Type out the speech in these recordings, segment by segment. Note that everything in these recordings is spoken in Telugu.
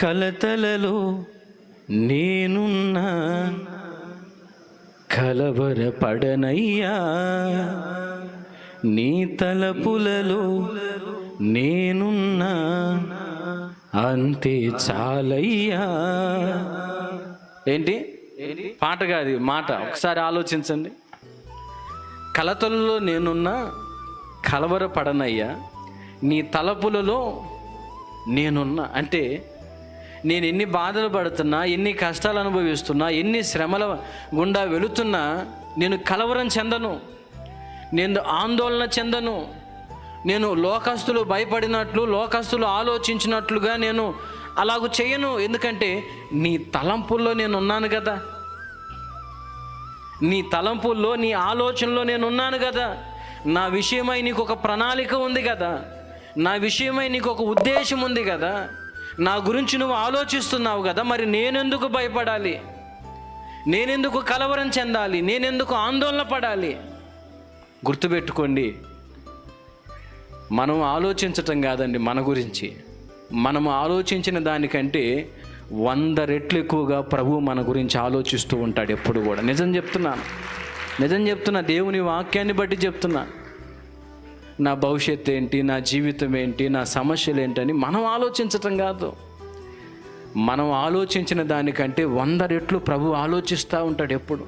కలతలలో నేనున్నా. కలవరపడనయ్యా. నీ తలపులలో నేనున్నా. అంతే చాలయ్యా. ఏంటి? పాట కాదు మాట. ఒకసారి ఆలోచించండి. కలతలలో నేనున్నా కలవరపడనయ్యా. నీ తలపులలో నేనున్నా. అంటే నేను ఎన్ని బాధలు పడుతున్నా ఎన్ని కష్టాలు అనుభవిస్తున్నా ఎన్ని శ్రమల గుండా వెళుతున్నా నేను కలవరం చెందను. నేను ఆందోళన చెందను. నేను లోకస్తులు భయపడినట్లు లోకస్తులు ఆలోచించినట్లుగా నేను అలాగ చేయను. ఎందుకంటే నీ తలంపుల్లో నేను ఉన్నాను కదా నీ తలంపుల్లో నీ ఆలోచనలో నేను ఉన్నాను కదా నా విషయమై నీకు ఒక ప్రణాళిక ఉంది కదా నా విషయమై నీకు ఒక ఉద్దేశం ఉంది కదా నా గురించి నువ్వు ఆలోచిస్తున్నావు కదా మరి నేనెందుకు భయపడాలి? నేనెందుకు కలవరం చెందాలి? నేనెందుకు ఆందోళన పడాలి? గుర్తుపెట్టుకోండి మనం ఆలోచించటం కాదండి మన గురించి. మనం ఆలోచించిన దానికంటే వంద రెట్లు ఎక్కువగా ప్రభు మన గురించి ఆలోచిస్తూ ఉంటాడు ఎప్పుడు కూడా. నిజం చెప్తున్నాను నిజం చెప్తున్నా దేవుని వాక్యాన్ని బట్టి చెప్తున్నా. నా భవిష్యత్తు ఏంటి నా జీవితం ఏంటి నా సమస్యలు ఏంటని మనం ఆలోచించటం కాదు. మనం ఆలోచించిన దానికంటే వంద రెట్లు ప్రభు ఆలోచిస్తూ ఉంటాడు ఎప్పుడు.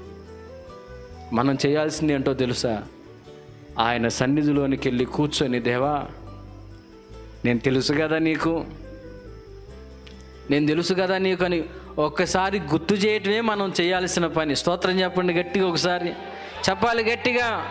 మనం చేయాల్సింది ఏంటో తెలుసా? ఆయన సన్నిధిలోనికి వెళ్ళి కూర్చొని దేవా నేను తెలుసు కదా నీకు. నేను తెలుసు కదా నీకు అని ఒక్కసారి గుర్తు చేయటమే మనం చేయాల్సిన పని. స్తోత్రం చెప్పండి గట్టిగా ఒకసారి. చెప్పాలి గట్టిగా.